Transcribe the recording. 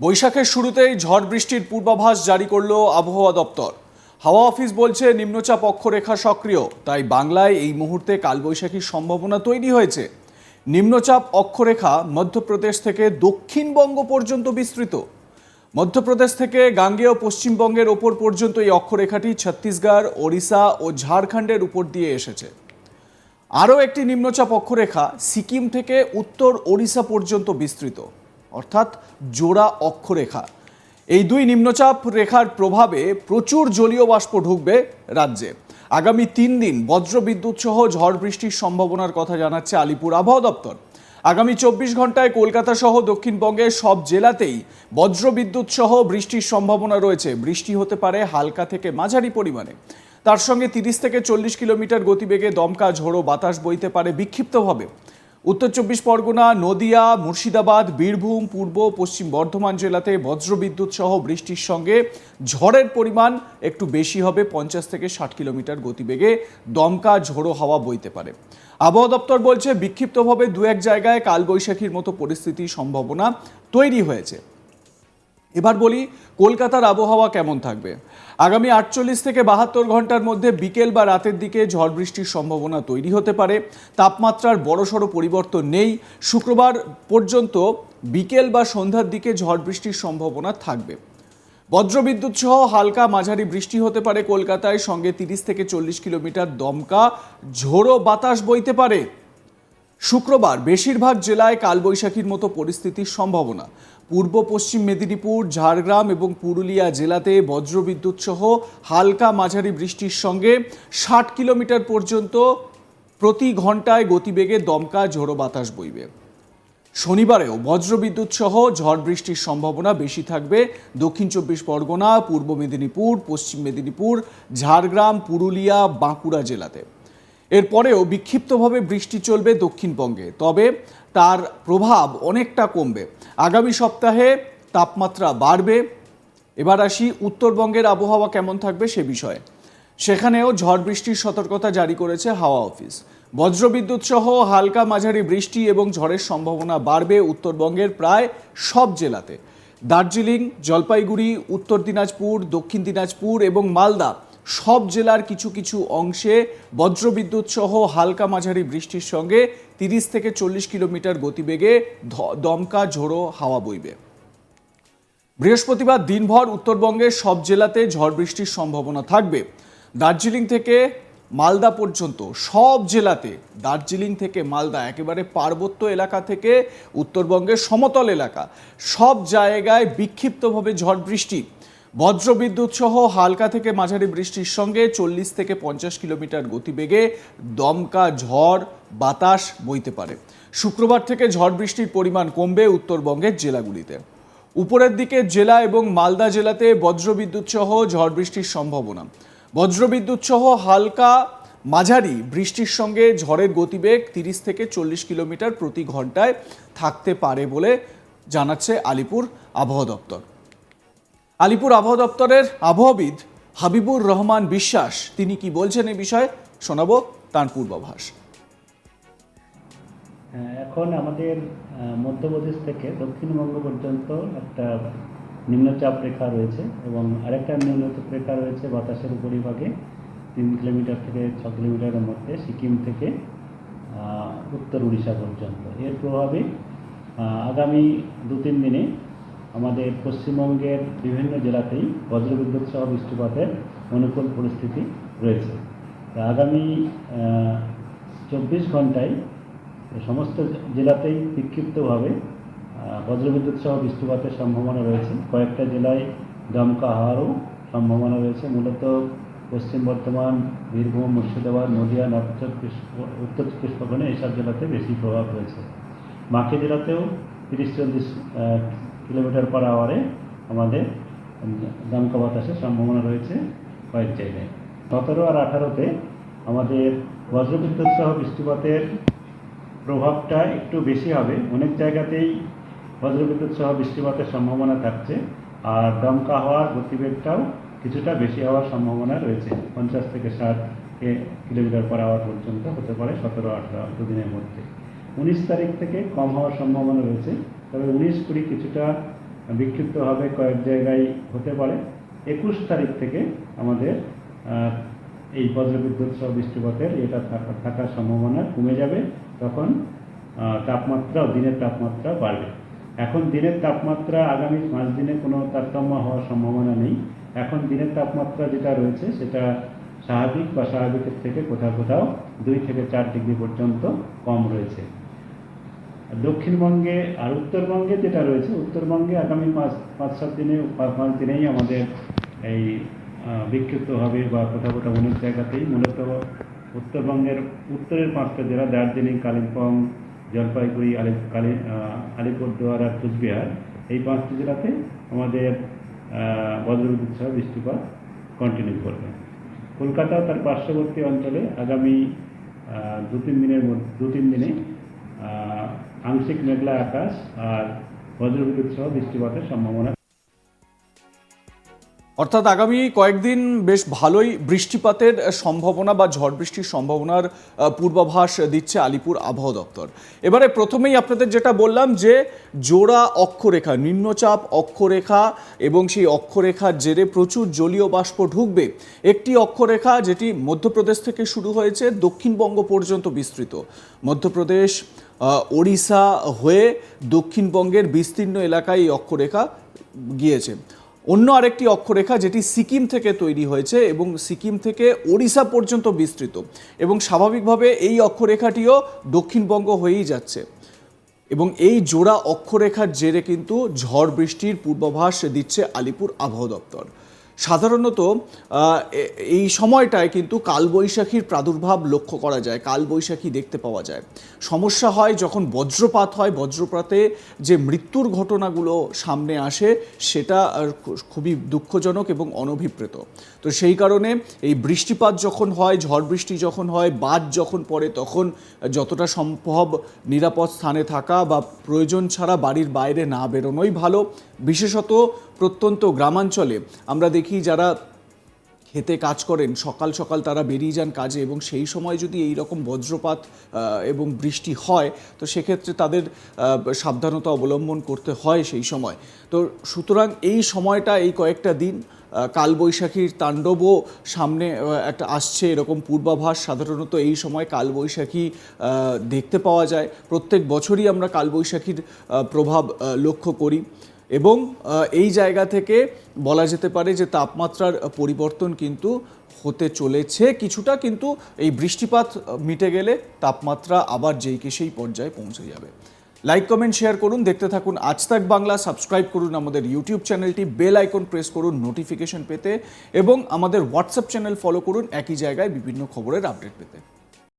বৈশাখের শুরুতেই ঝড় বৃষ্টির পূর্বাভাস জারি করল আবহাওয়া দপ্তর। হাওয়া অফিস বলছে, নিম্নচাপ অক্ষরেখা সক্রিয়, তাই বাংলায় এই মুহূর্তে কালবৈশাখীর সম্ভাবনা তৈরি হয়েছে। নিম্নচাপ অক্ষরেখা মধ্যপ্রদেশ থেকে দক্ষিণবঙ্গ পর্যন্ত বিস্তৃত। মধ্যপ্রদেশ থেকে গাঙ্গেয় পশ্চিমবঙ্গের ওপর পর্যন্ত এই অক্ষরেখাটি ছত্তিশগড়, ওড়িশা ও ঝাড়খণ্ডের উপর দিয়ে এসেছে। আরও একটি নিম্নচাপ অক্ষরেখা সিকিম থেকে উত্তর ওড়িশা পর্যন্ত বিস্তৃত। অর্থাৎ জোড়া অক্ষরেখা। এই দুই নিম্নচাপ রেখার প্রভাবে প্রচুর জলীয় বাষ্প ঢুকবে রাজ্যে। আগামী তিন দিন বজ্রবিদ্যুৎ সহ ঝড় বৃষ্টির সম্ভাবনার কথা জানাচ্ছে আলিপুর আবহাওয়া দপ্তর। আগামী চব্বিশ ঘন্টায় কলকাতা সহ দক্ষিণবঙ্গের সব জেলাতেই বজ্রবিদ্যুৎ সহ বৃষ্টির সম্ভাবনা রয়েছে। বৃষ্টি হতে পারে হালকা থেকে মাঝারি পরিমাণে। তার সঙ্গে তিরিশ থেকে চল্লিশ কিলোমিটার গতিবেগে দমকা ঝোড়ো বাতাস বইতে পারে বিক্ষিপ্তভাবে। উত্তর চব্বিশ পরগনা, নদিয়া, মুর্শিদাবাদ, বীরভূম, পূর্ব, পশ্চিম বর্ধমান জেলাতে বজ্রবিদ্যুৎ সহ বৃষ্টির সঙ্গে ঝড়ের পরিমাণ একটু বেশি হবে পঞ্চাশ থেকে ষাট কিলোমিটার গতিবেগে। দমকা ঝোড়ো হাওয়া বইতে পারে। আবহাওয়া দপ্তর বলছে, বিক্ষিপ্তভাবে দু এক জায়গায় কালবৈশাখীর মতো পরিস্থিতির সম্ভাবনা তৈরি হয়েছে। এবার বলি, কলকাতার আবহাওয়া কেমন থাকবে? আগামী আটচল্লিশ থেকে বাহাত্তর ঘণ্টার মধ্যে বিকেল বা রাতের দিকে ঝড় বৃষ্টির সম্ভাবনা তৈরি হতে পারে। তাপমাত্রার বড়সড় পরিবর্তন নেই। শুক্রবার পর্যন্ত বিকেল বা সন্ধ্যার দিকে ঝড় বৃষ্টির সম্ভাবনা থাকবে। বজ্রবিদ্যুৎ সহ হালকা মাঝারি বৃষ্টি হতে পারে কলকাতায়, সঙ্গে তিরিশ থেকে চল্লিশ কিলোমিটার দমকা ঝোড়ো বাতাস বইতে পারে। শুক্রবার বেশিরভাগ জেলায় কালবৈশাখীর মতো পরিস্থিতির সম্ভাবনা। পূর্ব পশ্চিম মেদিনীপুর, ঝাড়গ্রাম এবং পুরুলিয়া জেলাতে বজ্রবিদ্যুৎ সহ হালকা মাঝারি বৃষ্টির সঙ্গে ষাট কিলোমিটার পর্যন্ত প্রতি ঘন্টায় গতিবেগে দমকা ঝোড়ো বাতাস বইবে। শনিবারেও বজ্রবিদ্যুৎ সহ ঝড় বৃষ্টির সম্ভাবনা বেশি থাকবে দক্ষিণ চব্বিশ পরগনা, পূর্ব মেদিনীপুর, পশ্চিম মেদিনীপুর, ঝাড়গ্রাম, পুরুলিয়া, বাঁকুড়া জেলাতে। এরপরেও বিক্ষিপ্তভাবে বৃষ্টি চলবে দক্ষিণবঙ্গে। তবে তার প্রভাব অনেকটা কমবে। আগামী সপ্তাহে তাপমাত্রা বাড়বে। এবার আসি উত্তরবঙ্গের আবহাওয়া কেমন থাকবে সে বিষয়ে। সেখানেও ঝড় বৃষ্টির সতর্কতা জারি করেছে হাওয়া অফিস। বজ্রবিদ্যুৎ সহ হালকা মাঝারি বৃষ্টি এবং ঝড়ের সম্ভাবনা বাড়বে উত্তরবঙ্গের প্রায় সব জেলাতে। দার্জিলিং, জলপাইগুড়ি, উত্তর দিনাজপুর, দক্ষিণ দিনাজপুর এবং মালদা সব জেলার কিছু কিছু অংশে বজ্রবিদ্যুৎ সহ হালকা মাঝারি বৃষ্টির সঙ্গে তিরিশ থেকে চল্লিশ কিলোমিটার গতিবেগে দমকা ঝোড়ো হাওয়া বইবে। বৃহস্পতিবার দিনভর উত্তরবঙ্গের সব জেলাতে ঝড় বৃষ্টির সম্ভাবনা থাকবে। দার্জিলিং থেকে মালদা পর্যন্ত সব জেলাতে, দার্জিলিং থেকে মালদা একেবারে পার্বত্য এলাকা থেকে উত্তরবঙ্গের সমতল এলাকা, সব জায়গায় বিক্ষিপ্তভাবে ঝড় বৃষ্টি। বজ্রবিদ্যুৎ সহ হালকা থেকে মাঝারি বৃষ্টির সঙ্গে চল্লিশ থেকে পঞ্চাশ কিলোমিটার গতিবেগে দমকা ঝড়, বাতাস বইতে পারে। শুক্রবার থেকে ঝড় বৃষ্টির পরিমাণ কমবে উত্তরবঙ্গের জেলাগুলিতে। উপরের দিকে জেলা এবং মালদা জেলাতে বজ্রবিদ্যুৎ সহ ঝড় বৃষ্টির সম্ভাবনা। বজ্রবিদ্যুৎ সহ হালকা মাঝারি বৃষ্টির সঙ্গে ঝড়ের গতিবেগ তিরিশ থেকে চল্লিশ কিলোমিটার প্রতি ঘন্টায় থাকতে পারে বলে জানাচ্ছে আলিপুর আবহাওয়া দপ্তর। আলিপুর আবহাওয়া দপ্তরের আবহাওয়াবিদ হাবিবুর রহমান বিশ্বাস তিনি কি বলছেন এই বিষয়ে? শোনাবো তার পূর্বাভাস হ্যাঁ, এখন আমাদের মধ্যপ্রদেশ থেকে দক্ষিণবঙ্গ পর্যন্ত একটা নিম্নচাপ রেখা রয়েছে এবং আরেকটা নিম্নচাপ রেখা রয়েছে বাতাসের উপরিভাগে তিন কিলোমিটার থেকে ছ কিলোমিটারের মধ্যে সিকিম থেকে উত্তর উড়িষ্যা পর্যন্ত। এর প্রভাবে আগামী দু তিন দিনে আমাদের পশ্চিমবঙ্গের বিভিন্ন জেলাতেই বজ্রবিদ্যুৎ সহ বৃষ্টিপাতের অনুকূল পরিস্থিতি রয়েছে। আগামী চব্বিশ ঘন্টায় সমস্ত জেলাতেই বিক্ষিপ্তভাবে বজ্রবিদ্যুৎ সহ বৃষ্টিপাতের সম্ভাবনা রয়েছে। কয়েকটা জেলায় দমকা হওয়ারও সম্ভাবনা রয়েছে। মূলত পশ্চিম বর্ধমান, বীরভূম, মুর্শিদাবাদ, নদিয়া নর্থ চব্বিশ উত্তর চব্বিশ পরগনা এইসব জেলাতে বেশি প্রভাব রয়েছে। বাকি জেলাতেও তিরিশ চল্লিশ কিলোমিটার পার আওয়ারে আমাদের দমকা বাতাসের সম্ভাবনা রয়েছে কয়েক জায়গায়। সতেরো আর আঠারোতে আমাদের বজ্রবিদ্যুৎ সহ বৃষ্টিপাতের প্রভাবটা একটু বেশি হবে। অনেক জায়গাতেই বজ্রবিদ্যুৎ সহ বৃষ্টিপাতের সম্ভাবনা থাকছে আর দমকা হওয়ার গতিবেগটাও কিছুটা বেশি হওয়ার সম্ভাবনা রয়েছে। পঞ্চাশ থেকে ষাট কিলোমিটার পার আওয়ার পর্যন্ত হতে পারে সতেরো, আঠারো দুদিনের মধ্যে। উনিশ তারিখ থেকে কম হওয়ার সম্ভাবনা রয়েছে। তবে উনিশ কুড়ি কিছুটা বিক্ষিপ্তভাবে কয়েক জায়গায় হতে পারে। একুশ তারিখ থেকে আমাদের এই বজ্রবিদ্যুৎ সহ বৃষ্টিপাতের এটা থাকা- থাকার সম্ভাবনা কমে যাবে। তখন তাপমাত্রা দিনের তাপমাত্রা বাড়বে। এখন দিনের তাপমাত্রা আগামী পাঁচ দিনে কোনো তারতম্য হওয়ার সম্ভাবনা নেই। এখন দিনের তাপমাত্রা যেটা রয়েছে সেটা স্বাভাবিক বা স্বাভাবিকের থেকে কোথাও কোথাও দুই থেকে চার ডিগ্রি পর্যন্ত কম রয়েছে। দক্ষিণবঙ্গে আর উত্তরবঙ্গে যেটা রয়েছে, উত্তরবঙ্গে আগামী পাঁচ পাঁচ, সাত দিনে, পাঁচ দিনেই আমাদের এই বিক্ষিপ্ত হবে বা কোথাও কোথাও অনেক জায়গাতেই মূলত উত্তরবঙ্গের উত্তরের পাঁচটা জেলা, দার্জিলিং, কালিম্পং, জলপাইগুড়ি, আলি, কালি আলিপুরদুয়ার আর কুচবিহার, এই পাঁচটি জেলাতে আমাদের বজ্রবিদ্যুৎ সহ বৃষ্টিপাত কন্টিনিউ করবে। কলকাতা তার পার্শ্ববর্তী অঞ্চলে আগামী দু তিন দিনের মধ্যে দু তিন দিনে আংশিক মেঘলা আকাশ আর বজ্রবিদ্যুৎ সহ বৃষ্টিপাতের সম্ভাবনা। অর্থাৎ আগামী কয়েকদিন বেশ ভালোই বৃষ্টিপাতের সম্ভাবনা বা ঝড় বৃষ্টির সম্ভাবনার পূর্বাভাস দিচ্ছে আলিপুর আবহাওয়া দপ্তর। এবারে প্রথমেই আপনাদের যেটা বললাম যে, জোড়া অক্ষরেখা, নিম্নচাপ অক্ষরেখা এবং সেই অক্ষরেখার জেরে প্রচুর জলীয় বাষ্প ঢুকবে। একটি অক্ষরেখা যেটি মধ্যপ্রদেশ থেকে শুরু হয়েছে, দক্ষিণবঙ্গ পর্যন্ত বিস্তৃত। মধ্যপ্রদেশ ওড়িশা হয়ে দক্ষিণবঙ্গের বিস্তীর্ণ এলাকায় এই অক্ষরেখা গিয়েছে। অন্য আরেকটি অক্ষরেখা যেটি সিকিম থেকে তৈরি হয়েছে এবং সিকিম থেকে ওড়িশা পর্যন্ত বিস্তৃত এবং স্বাভাবিকভাবে এই অক্ষরেখাটিও দক্ষিণবঙ্গ হয়েই যাচ্ছে। এবং এই জোড়া অক্ষরেখার জেরে কিন্তু ঝড় বৃষ্টির পূর্বাভাস দিচ্ছে আলিপুর আবহাওয়া দপ্তর। সাধারণত এই সময়টায় কিন্তু কালবৈশাখীর প্রাদুর্ভাব লক্ষ্য করা যায়, কালবৈশাখী দেখতে পাওয়া যায়। সমস্যা হয় যখন বজ্রপাত হয়, বজ্রপাতে যে মৃত্যুর ঘটনাগুলো সামনে আসে, সেটা খুবই দুঃখজনক এবং অনভিপ্রেত। তো সেই কারণে এই বৃষ্টিপাত যখন হয়, ঝড় বৃষ্টি যখন হয় বাদ যখন পড়ে, তখন যতটা সম্ভব নিরাপদ স্থানে থাকা বা প্রয়োজন ছাড়া বাড়ির বাইরে না বেরোনোই ভালো। বিশেষত প্রত্যন্ত গ্রামাঞ্চলে আমরা দেখি যারা খেতে কাজ করেন, সকাল সকাল তারা বেরিয়ে যান কাজে এবং সেই সময় যদি এই রকম বজ্রপাত এবং বৃষ্টি হয়, তো সেক্ষেত্রে তাদের সাবধানতা অবলম্বন করতে হয় সেই সময়। তো সুতরাং এই সময়টা, এই কয়েকটা দিন কালবৈশাখীর তাণ্ডবও সামনে একটা আসছে এরকম পূর্বাভাস। সাধারণত এই সময় কালবৈশাখী দেখতে পাওয়া যায়। প্রত্যেক বছরই আমরা কালবৈশাখীর প্রভাব লক্ষ্য করি। এবং এই জায়গা থেকে বলা যেতে পারে যে তাপমাত্রার পরিবর্তন কিন্তু হতে চলেছে। কিছুটা কিন্তু এই বৃষ্টিপাত মিটে গেলে তাপমাত্রা আবার যেই কে সেই পর্যায়ে পৌঁছে যাবে। লাইক কমেন্ট শেয়ার করুন, দেখতে থাকুন আজ তাক বাংলা। সাবস্ক্রাইব করুন আমাদের ইউটিউব চ্যানেলটি বেল আইকন প্রেস করুন নোটিফিকেশন পেতে এবং আমাদের হোয়াটসঅ্যাপ চ্যানেল ফলো করুন। একই জায়গায় বিভিন্ন খবরের আপডেট পেতে।